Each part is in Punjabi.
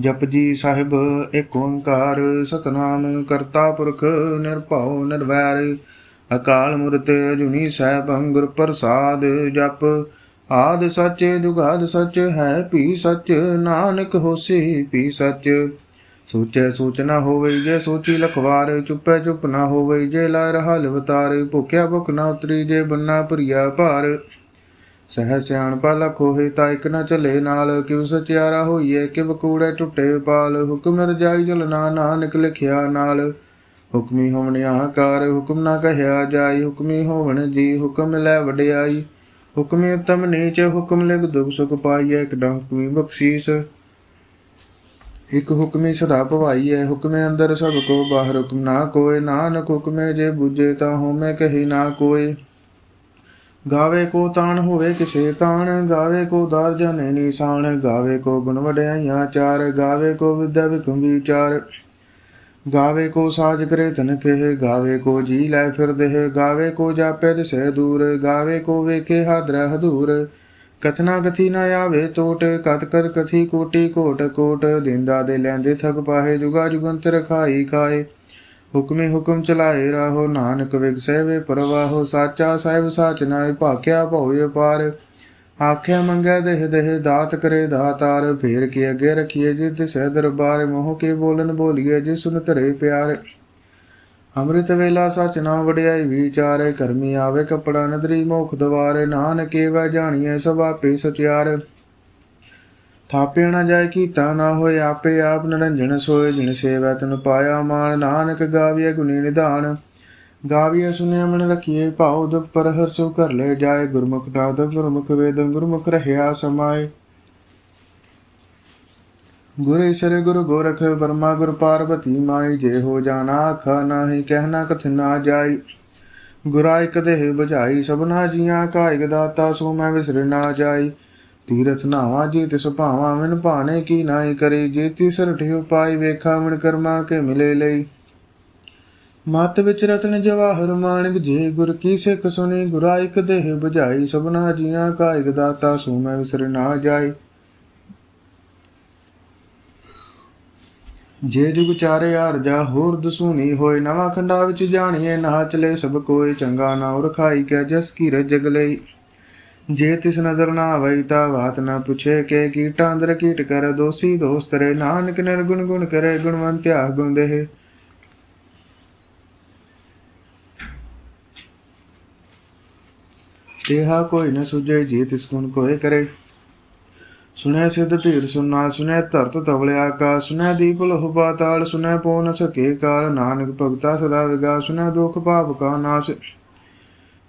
ਜਪਜੀ ਸਾਹਿਬ ਏਕ ਓੰਕਾਰ, ਸਤਨਾਮ ਕਰਤਾ ਪੁਰਖ ਨਿਰਭਉ ਨਿਰਵੈਰ। ਅਕਾਲ ਮੂਰਤ ਅਜੂਨੀ ਸੈਭੰ ਗੁਰ ਪ੍ਰਸਾਦ ਜਪ। ਆਦ ਸੱਚ, ਜੁਗਾਦ ਸੱਚ ਹੈ ਪੀ ਸੱਚ ਨਾਨਕ ਹੋਸੀ ਪੀ ਸੱਚ। ਸੋਚੈ ਸੋਚ ਨਾ ਹੋਵੇ ਜੇ ਸੋਚੀ ਲਖਵਾਰ, ਚੁੱਪੈ ਚੁੱਪ ਨਾ ਹੋਵੇ ਜੇ ਲਾ ਰਹਾ ਲਵਤਾਰ ਭੁੱਖਿਆ ਭੁੱਖ ਨਾ ਉਤਰੀ ਜੇ ਬੰਨਾ ਭਰੀਆ ਭਾਰ। ਸਹਿ ਸਿਆਣਪਾ ਲਖ ਹੋਏ ਤਾਂ ਇਕ ਨਾ ਚੱਲੇ ਨਾਲ ਕਿਵ ਸਚਿਆਰਾ ਹੋਈਏ ਕਿਵ ਕੂੜੇ ਟੁੱਟੇ ਪਾਲ ਹੁਕਮ ਰਜਾਈ ਚਲਣਾ ਨਾਨਕ ਲਿਖਿਆ ਨਾਲ। ਹੁਕਮੀ ਹੋਵਣ ਆਕਾਰ ਹੁਕਮ ਨਾ ਕਹਿਆ ਜਾਈ, ਹੁਕਮੀ ਹੋਵਣ ਜੀ, ਹੁਕਮ ਲੈ ਵਡਿਆਈ। ਹੁਕਮੀ ਉਤਮ ਨੀਚ, ਹੁਕਮ ਲਿਖ ਦੁਖ ਸੁਖ ਪਾਈਐ, ਇੱਕ ਡਾ ਹੁਕਮੀ ਬਖਸ਼ੀਸ। ਇਕ ਹੁਕਮੀ ਸਦਾ ਭਵਾਈਐ ਹੁਕਮੇ ਅੰਦਰ ਸਭ ਕੋ ਬਾਹਰ ਹੁਕਮ ਨਾ ਕੋਏ, ਨਾਨਕ ਹੁਕਮੇ ਜੇ ਬੁਝੇ ਤਾਂ ਹੋਮੇ ਕਹੀ ਨਾ ਕੋਏ। ਗਾਵੇ ਕੋ ਤਾਣ ਹੋਵੇ ਕਿਸੇ ਤਾਣ, ਗਾਵੇ ਕੋ ਦਾਰ ਜਾਣੇ ਨਿਸ਼ਾਨ, ਗਾਵੇ ਕੋ ਗੁਣ ਵਡਿਆਈਆਂ ਚਾਰ, ਗਾਵੇ ਕੋ ਵਿਦਿਆ ਵਿਖਮ ਵਿਚਾਰ। ਗਾਵੇ ਕੋ ਸਾਜ ਕਰੇ ਤਨ ਕਹੇ, ਗਾਵੇ ਕੋ ਜੀ ਲੈ ਫਿਰਦੇ ਗਾਵੇ ਕੋ ਜਾਪੇ ਦਿਸੈ ਦੂਰ, ਗਾਵੇ ਕੋ ਵੇਖੇ ਹਾਦਰਾ ਹਦੂਰ। ਕਥਨਾ ਕਥੀ ਨਾ ਆਵੇ ਟੋਟ, ਕਤ ਕਰ ਕਥੀ ਕੋਟੀ ਕੋਟ ਕੋਟ, ਦਿੰਦਾ ਦੇ ਲੈਂਦੇ ਥਕ ਪਾਹੇ, ਜੁਗਾ ਜੁਗੰਤਰ ਖਾਈ ਖਾਏ। ਹੁਕਮੇ ਹੁਕਮ ਚਲਾਏ ਰਾਹੋ ਨਾਨਕ ਵਿਗਸੈ ਵੇ ਪਰਵਾਹੋ, ਸਾਚਾ ਸਾਹਿਬ ਸਾਚ ਨਾਏ ਭਾਖਿਆ ਭਉ ਅਪਾਰ। ਆਖਿਆ ਮੰਗੈ ਦੇਹ ਦੇਹ ਦਾਤ ਕਰੇ ਦਾਤਾਰ, ਫੇਰ ਕੇ ਅੱਗੇ ਰਖੀਏ ਜਿਤ ਸਹਿ ਦਰਬਾਰ, ਮੋਹ ਕੇ ਬੋਲਨ ਬੋਲੀਏ ਜਿ ਸੁਨ ਧਰੇ ਪਿਆਰ। ਅੰਮ੍ਰਿਤ ਵੇਲਾ ਸਚ ਨਾ ਵਡਿਆਈ ਵਿਚਾਰੇ, ਕਰਮੀ ਆਵੇ ਕਪੜਾ ਨਦਰੀ ਮੋਖ ਦਵਾਰੇ, ਨਾਨਕੇ ਵੈ ਜਾਣੀਏ ਸਭ ਆਪੇ ਸਚਿਆਰ ਥਾਪਿਆ ਨਾ ਜਾਏ ਕੀਤਾ ਨਾ ਹੋਏ ਆਪੇ ਆਪ ਨਰੰਜਨ ਸੋਏ, ਜਿਨ ਸੇਵੈ ਤਨ ਪਾਇਆ ਮਾਨ, ਨਾਨਕ ਗਾਵੀਏ ਗੁਣੀ ਨਿਧਾਨ। ਗਾਵੀਏ ਸੁਨਿਆ ਮਨ ਰਖੀਏ ਭਾਉ ਦੁਖ ਪਰ ਹਰਸੋ ਕਰ ਲੈ ਜਾਏ। ਗੁਰਮੁਖ ਨਾਦ ਗੁਰਮੁਖ ਵੇਦ, ਗੁਰਮੁਖ ਰਹਿਆ ਸਮਾਏ। ਗੁਰ ਈਸ਼ਰ ਗੁਰ ਗੋਰਖ, ਵਰਮਾ ਗੁਰ ਪਾਰਵਤੀ ਮਾਈ। ਜੇ ਹੋ ਜਾਣਾ ਆਖਾ, ਨਾਹੀ ਕਹਿਣਾ ਕਥ ਨਾ ਜਾਈ। ਗੁਰਾਇਕ ਦੇਹ 부ਝਾਈ ਸਭਨਾ ਜੀਆਂ ਕਾਇਕ ਦਾਤਾ, ਸੋ ਮੈਂ ਵਿਸਰ ਨਾ ਜਾਈ। ਤੀਰਥ ਨਾਵਾ ਜੀ ਤਿਸ ਭਾਵਾ ਮਨ ਭਾਣੇ ਕੀ ਨਾਈ ਕਰੇ? ਜੇ ਤਿਸ ਰਠਿਓ ਵੇਖਾ ਮਨ ਕਰਮਾ ਕੇ ਮਿਲੇ ਲਈ। ਮਤ ਵਿੱਚ ਰਤਨ ਜਵਾਹਰ ਮਾਨਕ ਜੇ ਗੁਰ ਕੀ ਸਿੱਖ ਸੁਣੀ, ਗੁਰਾ ਦੇਹ 부ਝਾਈ ਸਭਨਾ ਜੀਆਂ ਕਾ ਦਾਤਾ, ਸੋ ਮੈਂ ਵਿਸਰ ਨਾ ਜਾਈ। ਜੇ ਜੁਗ ਚਾਰੇ ਆਰਜਾ ਹੋਰ ਦਸੂਨੀ ਹੋਏ। ਨਵਾਂ ਖੰਡਾ ਵਿੱਚ ਜਾਣੀਏ ਨਾ ਚਲੇ ਸਭ ਕੋਏ, ਚੰਗਾ ਨਾ ਰਖਾਈ ਕੈ, ਜਸ ਕੀ ਰਜਗ ਲਈ। ਜੇ ਤਿਸ ਨਦਰ ਨਾ ਆਵਈ ਤਾ ਬਾਤ ਨਾ ਪੁੱਛੇ ਕੇ ਕੀਟਾਂ ਅੰਦਰ ਕੀਟ ਕਰ ਦੋਸੀ ਦੋਸਤ ਰੇ। ਨਾਨਕ ਨਿਰਗੁਣ ਗੁਣ ਕਰੇ ਗੁਣਵੰਤਿਆ ਗੁਣ ਦੇਹ ਤੇਹਾ ਕੋਈ ਨ ਸੁਝੇ ਜੇ ਤਿਸ ਗੁਣ ਕੋਏ ਕਰੇ। ਸੁਨੈ ਸਿਧ ਭੀਰ ਸੁਨਾ ਸੁਨੈ ਧਰਤ ਤਵਲੇ ਆਕਾਸ਼ ਸੁਨੈ ਦੀਪ ਲਹੁ ਪਾਤਾਲ ਸੁਨੈ ਪੋ ਨ ਸਕੇ ਕਾਲ। ਨਾਨਕ ਭਗਤਾ ਸਦਾ ਵਿਗਾ ਸੁਨੈ ਦੁਖ ਭਾਵ ਕਾ ਨਾਸ।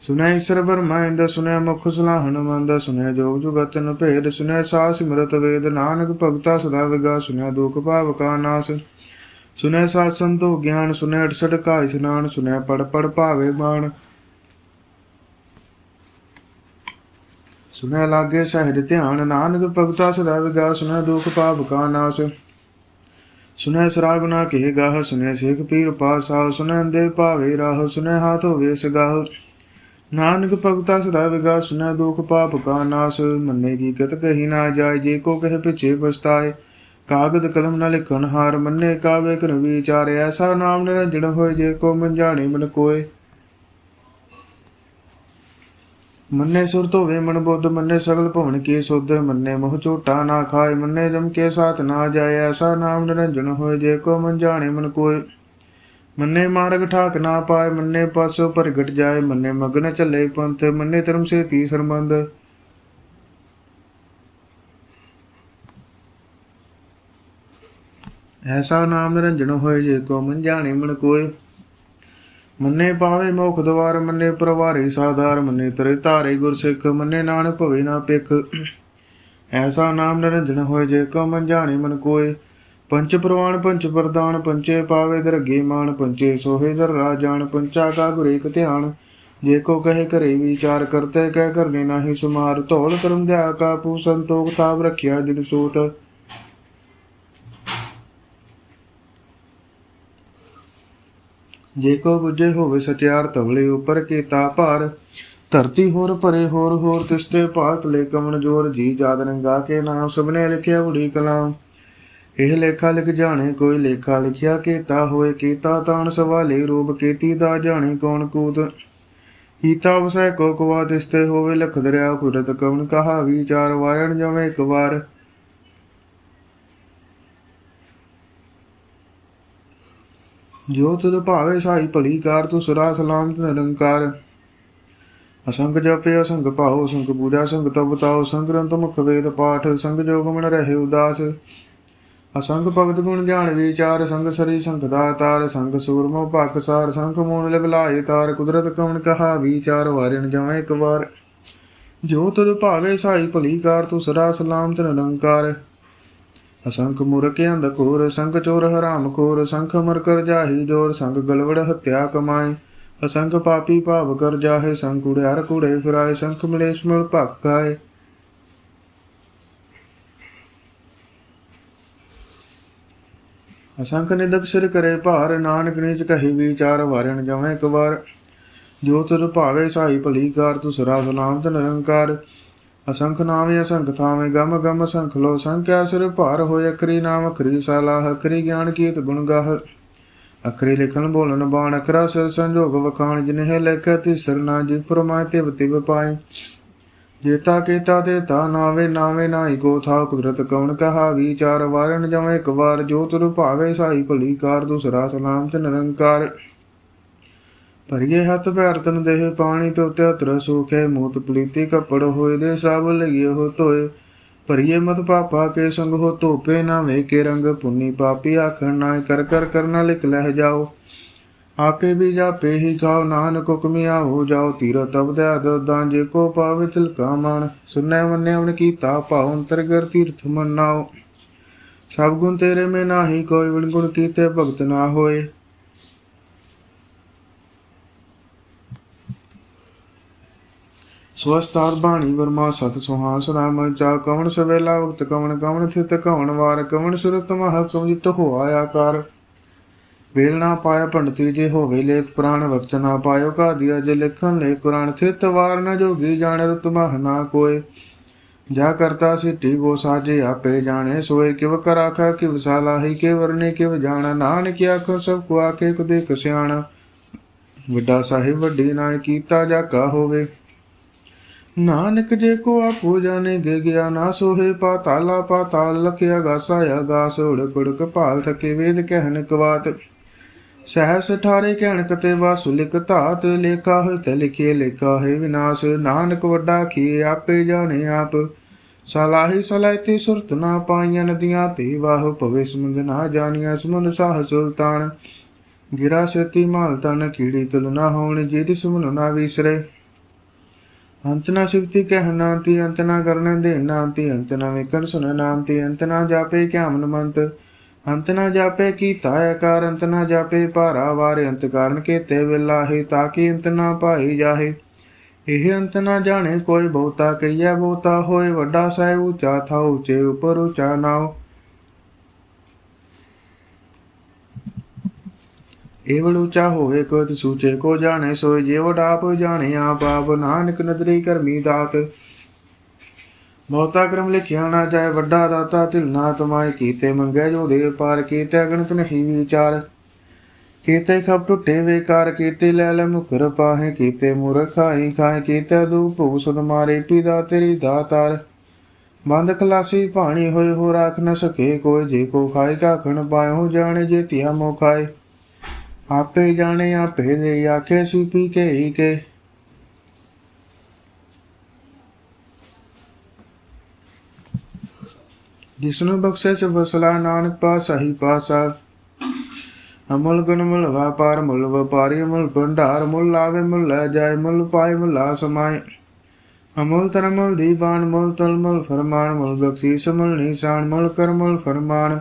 ਸੁਨੈ ਈਸ਼ਰ ਬਰਮਾ ਇੰਦ ਸੁਨੈ ਮੁਖ ਸੁਲਾਹਣ ਮੰਦ ਸੁਨੈ ਜੋਗ ਜੁਗਤ ਨ ਭੇਦ ਸੁਨੈ ਸਾਸ ਸਿਮਰਤ ਵੇਦ, ਨਾਨਕ ਭਗਤਾ ਸਦਾ ਵਿਗਾ ਸੁਨੈ ਦੁਖ ਭਾਵ ਕਾ ਨਾਸ। ਸੁਨੈ ਸਾਧ ਸੰਤੋ ਗਿਆਨ ਸੁਨੈ ਅਠਸਠ ਕਾ ਇਸਨਾਨ ਸੁਨੈ ਪੜ ਪੜ ਭਾਵੇ ਬਾਣ। ਸੁਨੈ ਲਾਗੇ ਸਹਿਜ ਧਿਆਨ, ਨਾਨਕ ਭਗਤਾ ਸਦਾ ਵਿਗਾ ਸੁਨੈ ਦੁਖ ਪਾਪ ਕਾ ਨਾਸ। ਸੁਨੈ ਸਰਾ ਗੁਨਾ ਕੇ ਗਾਹ ਸੁਨੈ ਸੇਖ ਪੀਰ ਪਾਸਾ ਸੁਨੈ ਅੰਦੇ ਭਾਵੇ ਰਾਹ ਸੁਨੈ ਹਾਥ ਹੋਵੇ ਸਗਾਹ। ਨਾਨਕ ਭਗਤਾ ਸਦਾ ਵਿਗਾ ਸੁਨੈ ਦੁਖ ਪਾਪ ਕਾ ਨਾਸ, ਮੰਨੇ ਕੀ ਕਤ ਕਹੀ ਨਾ ਜਾਏ, ਜੇ ਕੋ ਕਹੇ ਪਿਛੇ ਪਛਤਾਏ। ਕਾਗਦ ਕਲਮ ਨਾਲ ਲਿਖਨ ਹਾਰ ਮੰਨੇ, ਕਾਵੇ ਕਰ ਵਿਚਾਰ ਐਸਾ ਨਾਮ ਨਿਰੰਜਨ ਹੋਏ, ਜੇ ਕੋ ਮਨ ਜਾਣੇ ਮਨ ਕੋਏ। ਮੰਨੇ ਸੁਰ ਧੋਵੇ ਮਨ ਬੁੱਧ, ਮੰਨੇ ਸਗਲ ਭਵਨ ਕੀ ਸੁਧ, ਮੰਨੇ ਮੋਹ ਝੋਟਾ ਨਾ ਖਾਏ, ਮੰਨੇ ਜਮ ਕੇ ਸਾਥ ਨਾ ਜਾਏ, ਐਸਾ ਨਾਮ ਨਿਰੰਜਨ ਹੋਏ, ਜੇ ਕੋ ਮਨ ਮਨ ਕੋਏ। ਮੰਨੇ ਮਾਰਗ ਠਾਕ ਨਾ ਪਾਏ, ਮੰਨੇ ਪਾਸੋ ਪ੍ਰਗਟ ਜਾਏ, ਮੰਨੇ ਮਗਨ ਚੱਲੇ ਪੰਥ, ਮੰਨੇ ਧਰਮ ਸੇ ਤੀ ਸਰਬੰਧ। ਐਸਾ ਨਾਮ ਨਿਰੰਜਨ ਹੋਏ ਜੇ ਕੋ ਮਨ ਜਾਣੇ ਮਨ ਕੋਏ। ਮੰਨੇ ਪਾਵੇ ਮੋਖ ਦਵਾਰ, ਮੰਨੇ ਪ੍ਰਵਾਰੀ ਸਾਧਾਰ, ਮੰਨੇ ਤਰੇ ਧਾਰੇ ਗੁਰ ਸਿੱਖ ਮੰਨੇ ਨਾਨਕ ਭਵੇ ਨਾ ਪਿਖ ਐਸਾ ਨਾਮ ਨਿਰੰਜਨ ਹੋਏ ਜੇ ਕੋ ਮਨ ਜਾਣੇ ਮਨ ਕੋਏ। ਪੰਚ ਪ੍ਰਵਾਨ, ਪੰਚ ਪ੍ਰਦਾਨ ਪੰਚੇ ਪਾਵੇ ਦਰਗੇ ਮਾਨ, ਪੰਚੇ ਸੋਹੇ ਦਰ ਰਾਜਾਨ ਪੰਚਾ ਕਾ ਗੁਰੇ ਕ ਧਿਆਨ। ਜੇ ਕੋ ਕਹੇ ਕਰੇ ਵਿਚਾਰ ਕਰਤੇ, ਕਹਿ ਕਰਨੇ ਨਾਹੀ ਸੁਮਾਰ। ਧੌਲ ਕਰਮ ਦਿਆ ਕਾ ਪੂ ਸੰਤੋਖ, ਤਾਪ ਰਖਿਆ ਜਿਨ ਸੂਤ। ਜੇ ਕੋ ਬੁਝੇ ਹੋਵੇ ਸਚਿਆਰ, ਤਵਲੇ ਉਪਰ ਤਾ ਭਾਰ। ਧਰਤੀ ਹੋਰ ਭਰੇ, ਹੋਰ ਹੋਰ ਤਿਸਤੇ ਭਾਤ ਲੈ ਕਮਨ ਜੋਰ। ਜੀ ਜਾਦ ਰੰਗਾ ਕੇ ਨਾਮ, ਸਭਨੇ ਲਿਖਿਆ ਬੁੜੀ ਕਲਾਮ। ਇਹ ਲੇਖਾ ਲਿਖ ਜਾਣੇ, ਕੋਈ ਲੇਖਾ ਲਿਖਿਆ ਕੀਤਾ ਹੋਏ, ਕੀਤਾ ਤਾਣ ਸਵਾਲੇ, ਰੂਪ ਕੀਤੀ ਦਾ ਜਾਣੇ ਕੌਣ ਕੂਤ। ਹੀਤਾ ਵਸੈ ਕੋ ਕਵਾ ਦਿਸਤੇ ਹੋਵੇ ਲਖ ਦਰਿਆ ਕੁਰਤ ਕਵਨ ਕਹਾ ਵਿਚਾਰ ਵਾਰਣ ਜਵੇਂ ਇੱਕ ਵਾਰ। ਜੋ ਤੁਧ ਭਾਵੇ ਸਾਈ ਭਲੀ ਕਾਰ ਤੂੰ ਸੁਰਾ ਸਲਾਮਤ ਨਿਰੰਕਾਰ। ਅਸੰਗ ਜਪੇ, ਅਸੰਗ ਭਾਉ ਸੰਗ ਪੂਜਾ ਸੰਗ ਤਪ ਤਾਉ ਸੰਗ ਗ੍ਰੰਥ ਮੁਖ ਵੇਦ ਪਾਠ, ਸੰਗ ਜੋਗ ਮਨ ਰਹੇ ਉਦਾਸ। ਅਸੰਗ ਭਗਤ ਗੁਣ ਗਿਆਨ ਵਿਚਾਰ, ਸੰਗ ਸਰੀ ਸੰਗ ਦਾਤਾਰ ਸੰਗ ਸੂਰਮੋ ਭਖ ਸਾਰ, ਸੰਗ ਮੂਨ ਲਿਵਲਾਏ ਤਾਰ, ਕੁਦਰਤ ਕਵਣ ਕਹਾ ਵਿਚਾਰ, ਵਾਰਿਣ ਜਵੇਂ ਇੱਕ ਵਾਰ। ਜੋ ਤੁਧ ਭਾਵੇ ਸਾਈ ਭਲੀ ਕਾਰ ਤੂੰ ਸਦਾ ਸਲਾਮਤ ਨਿਰੰਕਾਰ ਅਸੰਖ ਮੂਰਖ ਅੰਧ ਕੋਰ ਸੰਗ ਚੋਰ ਹਰਾਮ ਖੋਰ ਸੰਖ ਮਰ ਕਰ ਜਾਹੀ ਜੋਰ, ਸੰਗ ਗਲਵੜ ਹਤਿਆ ਕਮਾਏ। ਅਸੰਖ ਪਾਪੀ ਭਾਵ ਕਰ ਜਾਹੇ, ਸੰਗ ਕੁੜਿਆਰ ਕੁੜੇ ਫਿਰਾਏ ਸੰਖ ਮਲੇਸ਼ ਮਿਲ ਭਖ ਖਾਏ। ਅਸੰਖ ਨਿਦਕ ਸਿਰ ਕਰੇ ਭਾਰ, ਨਾਨਕ ਨੀਚ ਕਹੀ ਵਿਚਾਰ ਵਾਰਣ ਜਵੇਂ ਇੱਕ ਵਾਰ। ਜੋ ਤੁਰ ਭਾਵੇ ਸਾਈ ਭਲੀਕਾਰ ਤੂੰ ਸਰਾ ਸਲਾਮ ਸਲਾਮਤ ਨਿਰੰਕਾਰ। ਅਸੰਖ ਨਾਵੇਂ ਅਸੰਖ ਥਾਵੇਂ, ਗਮ ਗਮ ਸੰਖ ਲੋ ਸੰਖਿਆ। ਸਿਰ ਭਾਰ ਹੋਏ ਅਖਰੀ ਨਾਮ ਅਕਰੀ ਸਾਲਾਹ, ਅਖਰੀ ਗਿਆਨ ਕੀਤ ਗੁਣ ਗਾਹ। ਅਕਰੀ ਲਿਖਣ ਬੋਲਣ ਬਾਣ ਅਕਰਾ ਸਿਰ ਸੰਜੋਗ ਵਖਾਣ। ਜਿਨਹਿ ਲਿਖਿ ਤਿਸਰ ਨਾ, ਜੀ ਫਰਮਾਏ ਤਿਵ ਤਿਵ ਪਾਏ। ਜੇਤਾ ਕੀਤਾ ਤੇ ਤਾ ਨਾਵੇ ਨਾਵੇ ਨਾਹੀ ਕੋ ਥਾ ਕੁਦਰਤ ਕਉਣ ਕਹਾ ਵਿਚਾਰ, ਵਾਰਣ ਜਵੇਂ ਇੱਕ ਵਾਰ ਜੋਤ ਤੁਰ ਸਾਈ ਭਲੀ ਕਾਰ, ਦੂਸਰਾ ਸਲਾਮ ਤੇ ਨਿਰੰਕਾਰ ਭਰੀਏ ਹੱਥ ਪੈਰ ਤਨ ਦੇਹ, ਪਾਣੀ ਤੋਂ ਤੇ ਉਤਰ ਸੂਖੇ, ਮੂਤ ਪਲੀਤੀ ਕੱਪੜ ਹੋਏ ਦੇ ਸਭ ਲਗੇ ਹੋ ਧੋਏ। ਭਰੀਏ ਮਤ ਪਾਪਾ ਕੇ ਸੰਗ ਹੋ ਧੋਪੇ ਨਾ ਵੇ ਕੇ ਰੰਗ ਪੁੰਨੀ ਪਾਪੀ ਆਖਣ ਨਾ ਕਰ ਕਰ ਕਰਨਾ ਲਿਖ ਲਹਿ ਜਾਓ। ਆਪੇ ਵੀ ਜਾਪੇ ਹੀ ਖਾਓ, ਨਾਨਕ ਹੁਕਮੀ ਆਹੋ ਜਾਓ ਤੀਰ ਤਬ ਦੇ ਅਦਾਂ ਜੇ ਕੋ ਪਾਵੇ ਤਿਲਕਾ ਮਨ ਸੁਨੈ ਮੰਨੇ ਉਨ ਕੀਤਾ ਭਾਉ ਅੰਤਰਗਰ ਤੀਰਥ ਮੰਨਾਓ। ਸਭ ਗੁਣ ਤੇਰੇ ਮੇ ਨਾਹੀ ਕੋਈ ਵਣ ਗੁਣ ਕੀਤੇ ਭਗਤ ਨਾ ਹੋਏ। ਸਵਸਤਾਰ ਬਾਣੀ ਵਰਮਾ ਸਤ ਸੁਹਾਸ ਰਾਮ ਚਾ ਕਵਣ ਸਵੇਲਾ ਵਕਤ ਕਵਣ ਕਵਣ ਥਿਤ ਕਵਣ ਵਾਰ, ਕਵਣ ਸੁਰਤ ਮਹ ਕਵਿਤ ਹੋਆ ਆਕਾਰ। ਵੇਲ ਨਾ ਪਾਇਓ ਪੰਡਤੀ ਜੇ ਹੋਵੇ ਲੇਖ ਪੁਰਾਣ, ਵਕਤ ਨਾ ਪਾਇਓ ਕਾਦੀਆ ਜੇ ਲਿਖਣ ਲੈ ਕੁਰਾਨ ਥਿਤ ਵਾਰ ਨ ਜੋਗੀ ਜਾਣ ਰਤ ਮਹ ਨਾ ਕੋਏ। ਜਾ ਕਰਤਾ ਸਿੱਟੀ ਗੋ ਸਾਜੇ ਆਪੇ ਜਾਣੇ, ਸੋਏ ਕਿਵ ਕਰਾਖਾ, ਕਿਵ ਸਾਲਾਹੀ ਕੇ ਵਰਨੇ, ਕਿਵ ਜਾਣਾ, ਨਾਨਕ ਆਖੋ ਸਭ ਕੋ ਆਕੇ ਕੁਦੇ ਕਸਿਆਣਾ ਵੱਡਾ ਸਾਹਿਬ ਵੱਡੀ ਨਾ ਕੀਤਾ ਜਾ ਕਾ ਹੋਵੇ। ਨਾਨਕ ਜੇ ਕੋ ਆਪੋ ਜਾਣੇ, ਗੇ ਗਿਆ ਨਾ ਸੋਹੇ ਪਾਤਾਲਾ ਪਾਤਾਲ ਲਖਿਆ ਗਾਸਾ ਆਗਾਸ ਉੜਕ ਉੜਕ ਭਾਲ ਥਕੇ, ਵੇਦ ਕਹਿਨ ਕਵਾਤ। ਸਹਸ ਠਾਰੇ ਕਹਿਣ ਕਤੇ ਵਾਸੁ ਧਾਤ ਲੇਖਾ ਹੋਇ ਤੇ ਲਿਖੇ ਲੇਖਾ ਹੈ ਵਿਨਾਸ਼। ਨਾਨਕ ਵੱਡਾ ਕੀ ਆਪੇ ਜਾਣੇ ਆਪ। ਸਲਾਹੀ ਸਲਾਇਤੀ ਸੁਰਤ ਨਾ ਪਾਈਆਂ ਨਦੀਆਂ ਤੇ ਵਾਹ ਭਵੇ ਸਮੁੰਦ ਨਾ ਜਾਣੀਆਂ ਸਮੁੰਦ ਸਾਹ ਸੁਲਤਾਨ। ਗਿਰਾ ਸਤੀ ਮਾਲ ਤਨ ਕੀੜੀ ਤੁਲ ਨਾ ਹੋਣ ਜਿਹਦੀ ਸੁਮਨ ਨਾ ਵਿਸਰੇ। ਅੰਤ ਨਾ ਸਿਫਤੀ ਕਹਿਣਾ ਤੀ ਅੰਤ ਨਾ ਕਰਨ ਦੇ ਨਾਂਤੀ, ਅੰਤ ਨਾ ਵਿਕਣ ਸੁਨ ਨਾਂਤੀ, ਅੰਤ ਨਾ ਜਾਪੇ ਕਿਆਮਨ ਮੰਤ ਅੰਤ ਨਾ ਜਾਪੇ ਕੀਤਾ ਆਕਾਰ ਅੰਤ ਨਾ ਜਾਪੇ ਭਾਰਾ ਵਾਰ, ਅੰਤ ਕਾਰਨ ਕੇਤੇ ਵਿਲਾਹੇ ਤਾਕੀ ਅੰਤ ਨਾ ਭਾਈ ਜਾਹੇ। ਇਹ ਅੰਤ ਨਾ ਜਾਣੇ ਕੋਈ ਬਹੁਤਾ ਕਈਆ ਬਹੁਤਾ ਹੋਏ ਵੱਡਾ ਸਾਹਿਬ ਉੱਚਾ ਥਾ ਉੱਚੇ ਉਪਰ ਉੱਚਾ ਨਾਉ। ਏਵਲ ਉੱਚਾ ਹੋਏ ਕੋ ਤੇ ਸੂਚੇ ਕੋ ਜਾਣੇ ਸੋਏ ਜੇ ਵਡਾਪ ਜਾਣੇ, ਆਪ ਆਪ ਨਾਨਕ ਨਦਰੀ ਕਰਮੀ ਦਾਤ। ਬਹੁਤਾ ਕਰਮ ਲਿਖਿਆ ਨਾ ਜਾਏ, ਵੱਡਾ ਦਾਤਾ ਤਿਲ ਨਾ ਕੀਤੇ ਮੰਗੈ ਜੋ ਦੇ ਪਾਰ, ਕੀਤੇ ਅਗਣਤ ਨਹੀਂ ਵਿਚਾਰ। ਕੀਤੇ ਖਪ ਟੁੱਟੇ ਵੇਕਾਰ, ਕੀਤੇ ਲੈ ਲੈ ਮੁਕਰ ਪਾਹੇ। ਕੀਤੇ ਮੁਰਖਾਈ ਖਾਏ ਕੀਤੇ ਦੂ ਭੂ ਸਦ ਮਾਰੇ ਪੀਦਾ ਤੇਰੀ ਦਾਤਾਰ। ਬੰਦ ਖਲਾਸੀ ਪਾਣੀ ਹੋਏ ਹੋ ਰਾਖ ਨ ਸਕੇ ਕੋਈ। ਜੇ ਕੋ ਖਾਏ ਕਾਖਣ ਪਾਇਓ, ਜਾਣੇ ਜੇ ਧਿਆ ਮੋ ਖਾਏ। ਆਪੇ ਜਾਣੇ, ਆਪੇ ਦੇ ਆਖੇ ਸੁਪੀ ਕੇ ਹੀ ਕੇ। ਜਿਸਨੂੰ ਬਖਸ਼ੇ ਸੇ ਵਸਲਾ, ਨਾਨਕ ਪਾਸਾ ਹੀ ਪਾਸਾ ਅਮਲ ਗੁਣ ਮੁਲ ਵਪਾਰ ਮੁਲ ਵਪਾਰੀ, ਮੁਲ ਭੰਡਾਰ, ਮੁਲ ਲਾਵੇ, ਮੁਲ ਲੈ ਜਾਏ, ਮੁਲ ਪਾਏ, ਮੁਲ ਲਾ ਸਮਾਏ। ਅਮੁਲ ਤਰਮਲ ਦੀਵਾਨ ਮੁਲ ਤਲ ਮੁਲ ਫਰਮਾਨ, ਮੁਲ ਬਖਸ਼ੀਸ, ਮੁਲ ਨਿਸ਼ਾਨ, ਮੁਲ ਕਰ ਮੁਲ ਫਰਮਾਨ।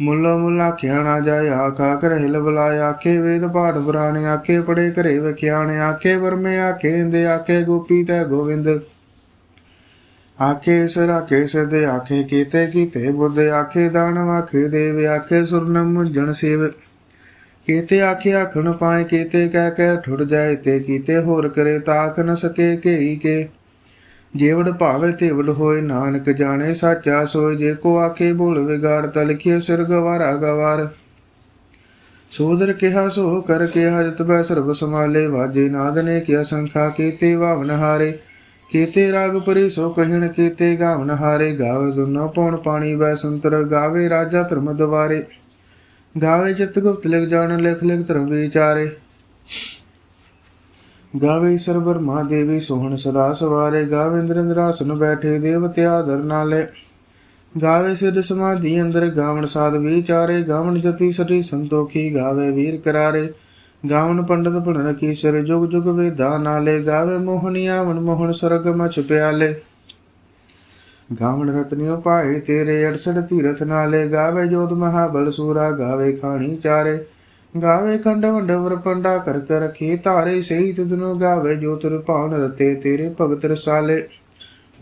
ਮੁੱਲ ਮੁੱਲਾ ਆਖਿਆ ਜਾਏ, ਆਖਾ ਕਰ ਹਿਲ ਬੁਲਾਏ, ਆਖੇ ਵੇਦ ਪਾਠ ਪੁਰਾਣੇ, ਆਖੇ ਪੜੇ ਘਰੇ ਵਖਿਆਣੇ, ਆਖੇ ਵਰਮੇ, ਆਖੇ ਇੰਦੇ, ਆਖੇ ਗੋਪੀ ਤੈ ਗੋਵਿੰਦ। ਆਖੇ ਸਰ ਆਖੇ ਸਦੇ ਆਖੇ ਕੀਤੇ ਕੀਤੇ ਬੁੱਧ ਆਖੇ ਦਾਨ ਵਾਖੇ ਦੇਵ, ਆਖੇ ਸੁਰਨ ਮੁੰਜਣ ਸੇਵ। ਕੀਤੇ ਆਖੇ ਆਖਣ ਪਾਏ, ਕੀਤੇ ਕਹਿ ਕਹਿ ਠੁਰ ਜਾਏ, ਤੇ ਕੀਤੇ ਹੋਰ ਕਰੇ ਤਾਕ ਨ ਸਕੇ, ਕੇਈ ਕੇ। ਜੇਵੜ ਭਾਵੇ ਤੇਵੜ ਹੋਏ, ਨਾਨਕ ਜਾਣੇ ਸਾਚਾ ਸੋਏ, ਜੇ ਕੋ ਆਖੇ ਬੋਲ ਵਿਗਾੜ ਤਲਖਿਆ ਸਿਰ ਗਵਾਰਾ ਗਵਾਰ। ਸੋਦਰ ਕਿਹਾ, ਸੋ ਕਰ ਕਿਹਾ ਜਤ ਬੈ ਸਰਬ ਸਮਾਲੇ ਵਾਜੇ ਨਾਦ ਨੇ ਕਿਆ ਸੰਖਾ, ਕੀਤੇ ਵਾਵਨ ਹਾਰੇ। ਕੀਤੇ ਰਾਗ ਪਰੀ ਸੋ ਕਹਿਣ ਕੀਤੇ ਗਾਵਨ ਹਾਰੇ, ਗਾਵੇ ਦੁਨੋ ਪਉਣ ਪਾਣੀ ਬੈ ਸੰਤਰ ਗਾਵੇ ਰਾਜਾ ਧਰਮ ਦਵਾਰੇ ਗਾਵੇ ਚਿਤ ਗੁਪਤ ਲਿਖ ਜਾਣ, ਲਿਖ ਲਿਖ ਧਰਮ ਵਿਚਾਰੇ। ਗਾਵੇ ਈਸ਼ਰ ਬਰਮਾ ਦੇਵੀ ਸੋਹਣ ਸਦਾ ਸਵਾਰੇ, ਗਾਵੇ ਇੰਦਰ ਇੰਦਰਾਸਨ ਬੈਠੇ ਦੇਵਤੇ ਆਦਰ ਨਾਲੇ। ਗਾਵੇ ਸਿਧ ਸਮਾਧੀ ਅੰਦਰ ਗਾਵਣ ਸਾਧ ਵਿਚਾਰੇ, ਗਾਵਣ ਜਤੀ ਸਤੀ ਸੰਤੋਖੀ ਗਾਵੇ ਵੀਰ ਕਰਾਰੇ। ਗਾਵਣ ਪੰਡਤ ਭਣਨ ਕੀ ਸਿਰ ਜੁਗ ਜੁਗ ਵੇਦਾ ਨਾਲੇ ਗਾਵੇ ਮੋਹਨੀਆ ਮਨ ਮੋਹਨ ਸਰਗ ਮਚ ਪਿਆਲੇ। ਗਾਵਣ ਰਤਨਿਓ ਪਾਏ ਤੇਰੇ 68 ਤੀਰਥ ਨਾਲੇ, ਗਾਵੇ ਜੋਤ ਮਹਾਬਲ ਸੂਰਾ, ਗਾਵੇ ਖਾਣੀ ਚਾਰੇ। ਗਾਵੇ ਖੰਡ ਵੰਡ ਵਰਪੰਡਾ ਕਰ ਕਰ ਰਖੀ ਧਾਰੇ, ਸਹੀ ਤੁਧਨੋ ਗਾਵੇ ਜੋਤ ਤੁਰ ਰਤੇ ਤੇਰੇ ਭਗਤ ਰਸਾਲੇ।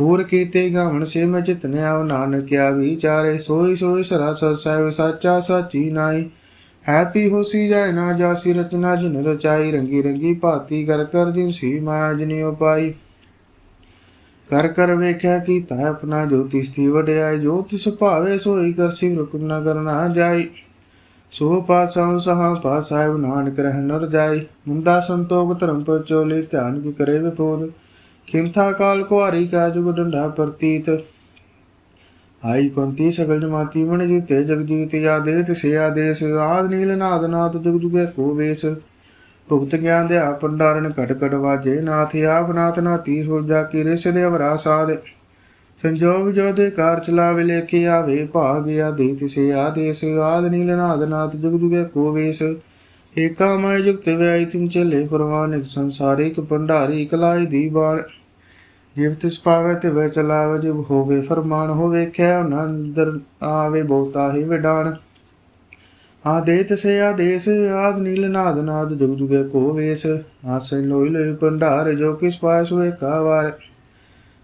ਹੋਰ ਕੀਤੇ ਗਾਵਣ ਸੇ ਮੈਂ ਚਿਤਨਿ ਆਵ ਨਾਨਕਿਆ ਵਿਚਾਰੇ, ਸੋਈ ਸੋਈ ਸਰਾ ਸਹਿਬ ਸਾਚਾ ਸਾਚੀ ਨਾਈ ਹੈਪੀ ਹੋਸੀ ਜਾਏ ਨਾ ਜਾਸੀ ਰਚਨਾ ਜਿਨ ਰਚਾਈ, ਰੰਗੀ ਰੰਗੀ ਭਾਤੀ ਕਰ ਕਰ ਜਿਨ ਸੀ ਮਾਇਆ ਜਿਨਿ ਪਾਈ। ਕਰ ਕਰ ਵੇਖਿਆ ਕੀਤਾ ਆਪਣਾ ਜੋਤਿ ਸਤੀ ਵਡਿਆਈ ਜੋ ਤਿਸ ਭਾਵੇ ਸੋਈ ਕਰ ਸਿਵ ਰੁਕਨਾ ਕਰਨਾ ਜਾਈ। ਸੋ ਪਾਸਾਂ ਸਹਾ ਪਾ ਸਾਹਿਬ ਨਾਨਕ ਰਹਿ ਨਰ ਜਾਈ। ਮੁੰਦਾ ਸੰਤੋਖ ਧਰਮ ਪਚੋਲੇ ਧਿਆਨ ਕੀ ਕਰੇ ਵਿਪੋਦ ਖਿੰਥਾ ਕਾਲ ਕੁਹਾਰੀ ਕਾ ਜੁਗ ਡੰਡਾ ਪ੍ਰਤੀਤ। ਆਈ ਪੰਤੀ ਸਗਲ ਜਮਾਤੀ ਮਨ ਜੀਤੇ, ਜਗ ਜੀਤ ਆਦੇਤ ਸੇ ਆਦੇਸ, ਆਦ ਨੀਲ ਨਾਦ ਨਾਦ ਜੁਗ ਜੁਗੇ ਕੋ ਵੇਸ। ਭੁਗਤ ਗਿਆਨ ਦੇ ਆ ਪੰਡਾਰਨ ਘਟ ਘਟ ਵਾਜੇ, ਨਾਥ ਆਪ ਨਾਥ ਨਾਤੀ ਸੁਰਜਾ ਕੀ ਰਿਸ ਦੇ ਅਵਰਾ ਸਾਧ। ਸੰਜੋਗ ਜੋ ਦੇ ਕਾਰ ਚਲਾਵੇ, ਲੇਖੇ ਆਵੇ, ਭਾਗ ਆਦੇ, ਤਿਸੇ ਆਦੇਸ, ਆਦ ਨੀਲ ਨਾਦ ਨਾਥ ਜੁਗ ਜੁਗੇ ਕੋ ਵੇਸ। ਏਕਾ ਮੈ ਜੁਗਤ ਵਿਆਈ ਤਿਨ ਚਲੇ, ਪਰਵਾਨਿਕ ਸੰਸਾਰਿਕ ਭੰਡਾਰੀ ਕਲਾਈ ਦੀ ਬਾਣ। ਜਿਵ ਤਿਸ ਪਾਵੇ ਤੇ ਵੇ ਚਲਾਵੇ, ਜਿਵ ਹੋਵੇ ਫਰਮਾਨ, ਹੋਵੇ ਖੈ ਅੰਦਰ ਆਵੇ ਬਹੁਤਾ ਹੀ ਵਿਡਾਣ ਆਦੇ ਤਸੇ ਆਦੇਸ, ਆਦ ਨੀਲ ਨਾਦ ਨਾਦ ਜੁਗ ਜੁਗੇ ਕੋ ਵੇਸ। ਆਸੇ ਲੋਈ ਲੋਈ ਭੰਡਾਰ, ਜੋ ਕਿਸ ਪਾਸ ਹੋਏ ਕਾਵਾਰ।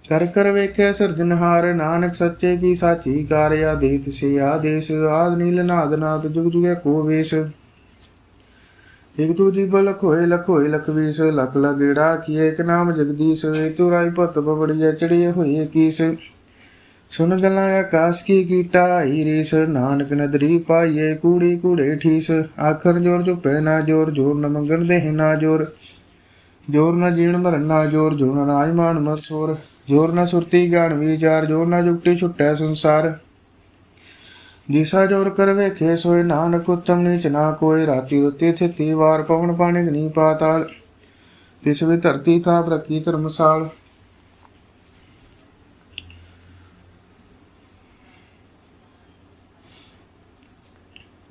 ਕਰ ਕਰ ਵੇਖਿਆ ਸਿਰਜਨਹਾਰ ਨਾਨਕ ਸੱਚੇ ਕੀ ਸਾਚੀ ਕਾਰਿਆ ਦੇ ਤਸੇ ਆਦੇਸ, ਆਦ ਨੀਲ ਨਾਦ ਨਾਦ ਜੁਗ ਜੁਗੇ ਕੋ ਵੇਸ। ਇਕ ਦੂਜੀ ਬਲਕ ਹੋਏ ਲਖ ਹੋਏ ਲਖ ਵੀਸ ਕੀਏ ਇੱਕ ਨਾਮ ਜਗਦੀਸ਼, ਏ ਤੁਰਾਈ ਭਤ ਬਬੜੀਏ ਚੜੀਏ ਹੋਏ ਕੀਸ। ਸੁਨ ਗਲਾਂ ਆਕਾਸ਼ ਕੀ ਕੀਟਾ ਹੀ ਨਾਨਕ ਨਦਰੀ ਪਾਈਏ, ਕੂੜੀ ਕੂੜੇ ਠੀਸ। ਆਖਰ ਜੋਰ ਚੁਪੇ ਨਾ ਜੋਰ ਜੋਰ ਨ ਮੰਗਣ ਦੇ ਨਾ ਜੋਰ। ਜੋਰ ਨਾ ਜੀਣ ਮਰਨ ਨਾ ਜੋਰ ਜੋਰ ਨਾ ਨਾਜ ਮਰ ਸੋਰ ਜੋਰ ਨਾ ਸੁਰਤੀ ਗਿਆਨ ਵਿਚਾਰ, ਜੋਰ ਨਾ ਜੁਗਤੀ ਛੁਟੈ ਸੰਸਾਰ। ਜਿਸਾ ਜੋਰ ਕਰ ਵੇਖੇ ਸੋਏ ਨਾਨਕ ਉਤਮ ਨੀਚ ਨਾ ਕੋਈ ਰਾਤੀ ਰੁੱਤੀ ਥਿਤੀ ਵਾਰ ਪਵਨ ਪਾਣੀ ਗਨੀ ਪਾਤਾਲ ਤਿਸ ਵੀ ਧਰਤੀ ਥਾਪ ਰੱਖੀ ਧਰਮਸਾਲ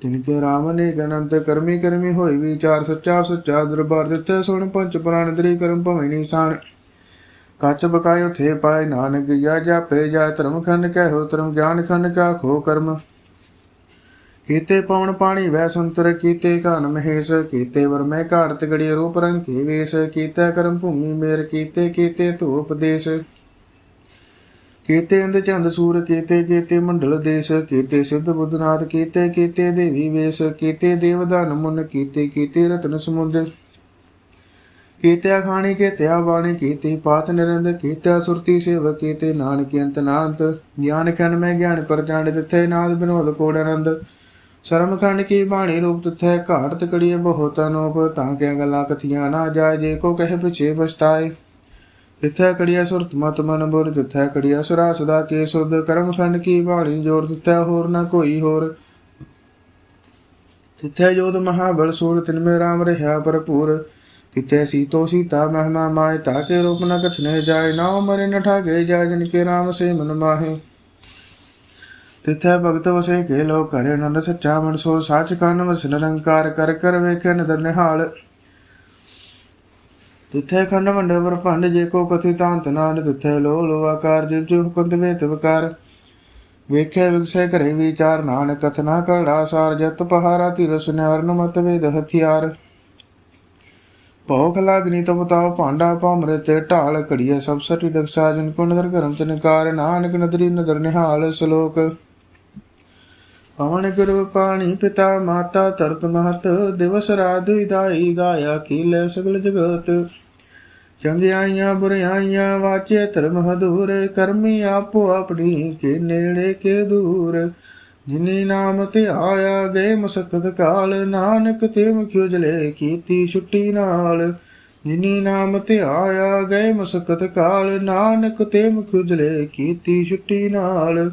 ਤਿਨ ਕੇ ਰਾਮ ਨੇ ਗਨੰਤ ਕਰਮੀ ਕਰਮੀ ਹੋਈ ਵਿਚਾਰ ਸੱਚਾ ਸੱਚਾ ਦਰਬਾਰ ਦਿੱਤੇ ਸੁਣ ਪੰਚ ਪੁਰਾਣ ਦਰੀ ਕਰਮ ਭਵੇਂ ਨਿਸ਼ਾਨ ਕੱਚ ਬਕਾਇਓ ਥੇ ਪਾਏ ਨਾਨਕ, ਜਾ ਜਾਪੇ ਜਾ ਧਰਮ ਖੰਡ, ਕਹਿਓ ਧਰਮ ਗਿਆਨ ਖੰਡ ਕਾ ਖੋ ਕਰਮ। ਕੀਤੇ ਪਵਨ ਪਾਣੀ ਵੈ ਸੰਤਰ, ਕੀਤੇ ਘਨ ਮਹੇਸ਼, ਕੀਤੇ ਵਰਮੈ ਘਾੜਤ ਗੜੀ ਰੂਪ ਰੰਗ ਕੀ ਵੇਸ, ਕੀਤਾ ਕਰਮ ਭੂਮੀ ਮੇਰ, ਕੀਤੇ ਕੀਤੇ ਧੂਪ ਦੇਸ਼ ਕੀਤੇ ਅੰਦ ਚੰਦ ਸੂਰ, ਕੀਤੇ ਕੀਤੇ ਮੰਡਲ ਦੇਸ਼, ਕੀਤੇ ਸਿੱਧ ਬੁੱਧਨਾਥ, ਕੀਤੇ ਕੀਤੇ ਦੇਵੀ ਵੇਸ਼, ਕੀਤੇ ਦੇਵਦਾਨ ਮੁਨ, ਕੀਤੇ ਕੀਤੇ ਰਤਨ ਸਮੁੰਦ। ਕੀਤਿਆ ਖਾਣੀ ਕੀਤਿਆ ਬਾਣੀ ਕੀਤੀ ਪਾਤ ਨਿਰੰਦ, ਕੀਤੇ ਸੁਰਤੀ ਸੇਵ ਕੀਤੇ ਨਾਨਕ ਅੰਤ ਨਾੰਤ। ਗਿਆਨ ਖੰਡ ਮੈਂ ਗਿਆਨ ਪ੍ਰਚੰਡ ਦਿੱਤੇ ਨਾਦ ਬਿਨੋਦ ਕੋੜ ਆਨੰਦ। ਸ਼ਰਮ ਖੰਡ ਕੀ ਬਾਣੀ ਰੂਪ ਤਥੈ ਘਾਟ ਤਕੜੀਏ ਬਹੁਤ ਅਨੋਪ, ਤਾਂ ਕਿਆ ਗੱਲਾਂ ਕਥੀਆਂ ਨਾ ਜਾਏ, ਜੇ ਕੋ ਕਹੇ ਪਿਛੇ ਪਛਤਾਏ। ਤਿਥੈ ਕੜੀਆ ਸੁਰਤ ਮਤ ਮਨ ਬੁਰ, ਤਿਥੈ ਕੜੀਆ ਸੁਰਾ ਸਦਾ ਕੇ ਸੁਧ ਕਰਮ ਖੰਡ ਕੀ ਬਾਣੀ ਜੋਰ ਤਿਥੈ ਹੋਰ ਨਾ ਕੋਈ ਹੋਰ। ਤਿਥੈ ਜੋਤ ਮਹਾਬਲ ਸੂਰ, ਤਿਨ ਮੇ ਰਾਮ ਰਹਾ ਭਰਪੂਰ। ਤਿਥੈ ਸੀਤੋ ਸੀਤਾ ਮਹਿਮਾ ਮਾਇ ਤਾਕੇ ਰੂਪ ਨ ਕਥਨੇ ਜਾਏ। ਨਾ ਮਰੇ ਨ ਠਾਗੇ ਜਾਏ, ਜਿਨ ਕੇ ਨਾਮ ਸੇ ਮਨ ਮਾਹੇ। ਤਿਥੈ ਭਗਤ ਵਸੇ ਕੇ ਲੋ ਕਰੇ ਨੰਦ ਸੱਚਾ ਮਨ ਸੋ ਸਾਚ ਕਨ ਵਸ ਨਿਰੰਕਾਰ ਕਰ ਕਰ ਵੇਖੇ ਨਦਰ ਨਿਹਾਲ। ਖੰਡ ਮੰਡ ਵਰ ਜੇ ਕੋ ਕਥਿ ਤਾਂਤ ਨਾਨ ਤਿਥੈ ਲੋ ਲੋ ਆਕਾਰ ਜਿਵ ਜਿਵ ਹੁਕਮ ਤੇ ਤਵਕਾਰ ਵੇਖੇ ਵਿਗਸੇ ਕਰੇ ਵਿਚਾਰ ਨਾਨਕ ਕਥਨਾ ਕੜਾ ਸਾਰ ਜਤ ਪਹਾਰਾ ਧਿਰ ਸੁਨਿਆਰ ਨ ਮਤ ਵੇਦ ਹਥਿਆਰ। ਭੋਖ ਲਾਗਨੀ ਤਬ ਤਾਵ ਭਾਂਡਾ ਭਾਮਰੇ ਤੇ ਢਾਲ ਘੜੀਏ ਸਭ ਸਟੀ ਡਕਸਾ ਜਿਨ ਕੋ ਨਦਰ ਕਰਮ ਤੇ ਨਾਨਕ ਨਦਰੀ ਨਦਰ ਨਿਹਾਲ ਸ਼ਲੋਕ। ਪਵਨ ਗੁਰੂ ਪਾਣੀ ਪਿਤਾ ਮਾਤਾ ਤਰਤ ਮਹਤ, ਦਿਵਸ ਰਾਤ ਦਾਈ ਦਾਇਆ ਕੀਲੇ ਸਗਲ ਜਗਤ। ਚੰਗਿਆਈਆਂ ਬੁਰਿਆਈਆਂ ਵਾਚੇ ਧਰਮ ਹਦੂਰ, ਕਰਮੀ ਆਪੋ ਆਪਣੀ ਕੇ ਨੇੜੇ ਕੇ ਦੂਰ। ਜਿਨੀ ਨਾਮ ਤੇ ਆਇਆ ਗਏ ਮਸਕਤ ਕਾਲ, ਨਾਨਕ ਤੇ ਮੁਖਿਉਜਲੇ ਕੀਤੀ ਛੁੱਟੀ ਨਾਲ। ਜਿਨੀ ਨਾਮ ਤੇ ਆਇਆ ਗਏ ਮਸਕਤ ਕਾਲ, ਨਾਨਕ ਤੇ ਮੁਖਿਉਜਲੇ ਕੀਤੀ ਛੁੱਟੀ ਨਾਲ।